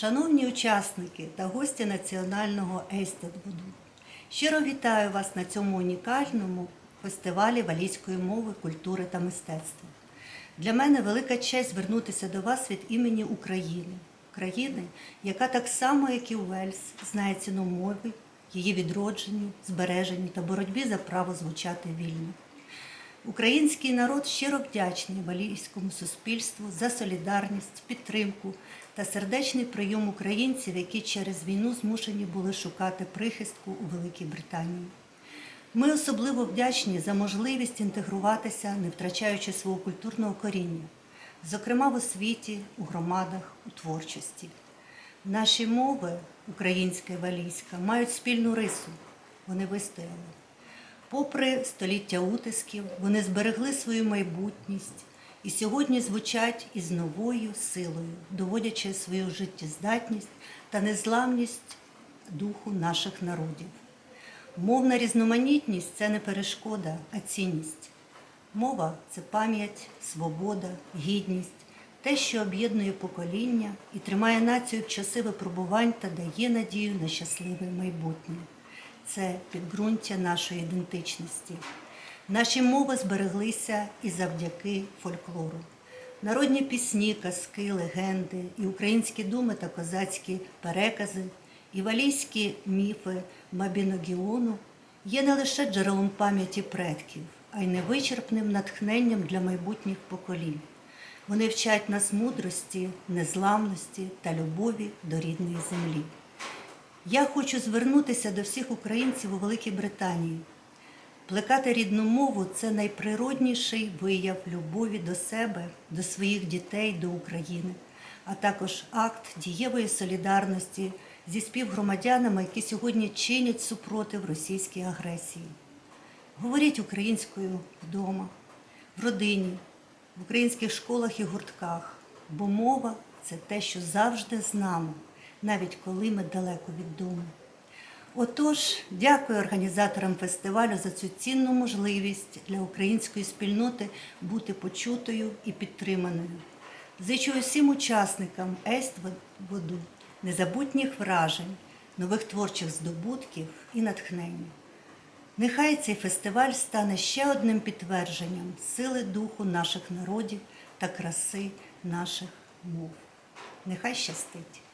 Шановні учасники та гості національного Ейстедбуду, щиро вітаю вас на цьому унікальному фестивалі валійської мови, культури та мистецтва. Для мене велика честь звернутися до вас від імені України, країни, яка так само, як і Уельс, знає ціну мови, її відродженню, збереженню та боротьбі за право звучати вільно. Український народ щиро вдячний валійському суспільству за солідарність, підтримку та сердечний прийом українців, які через війну змушені були шукати прихистку у Великій Британії. Ми особливо вдячні за можливість інтегруватися, не втрачаючи свого культурного коріння, зокрема в освіті, у громадах, у творчості. Наші мови, українська і валійська, мають спільну рису. Вони вистояли. Попри століття утисків, вони зберегли свою майбутність і сьогодні звучать із новою силою, доводячи свою життєздатність та незламність духу наших народів. Мовна різноманітність це не перешкода, а цінність. Мова це пам'ять, свобода, гідність, те, що об'єднує покоління і тримає націю в часи випробувань та дає надію на щасливе майбутнє. Це підґрунтя нашої ідентичності. Наші мови збереглися і завдяки фольклору. Народні пісні, казки, легенди, і українські думи та козацькі перекази, і валійські міфи Мабіногіону є не лише джерелом пам'яті предків, а й невичерпним натхненням для майбутніх поколінь. Вони вчать нас мудрості, незламності та любові до рідної землі. Я хочу звернутися до всіх українців у Великій Британії. Плекати рідну мову це найприродніший вияв любові до себе, до своїх дітей, до України, а також акт дієвої солідарності зі співгромадянами, які сьогодні чинять супротив російській агресії. Говоріть українською вдома, в родині, в українських школах і гуртках, бо мова це те, що завжди з нами, навіть коли ми далеко від дому. Отож, дякую організаторам фестивалю за цю цінну можливість для української спільноти бути почутою і підтриманою. Зичу усім учасникам Ействоду незабутніх вражень, нових творчих здобутків і натхнення. Нехай цей фестиваль стане ще одним підтвердженням сили духу наших народів та краси наших мов. Нехай щастить!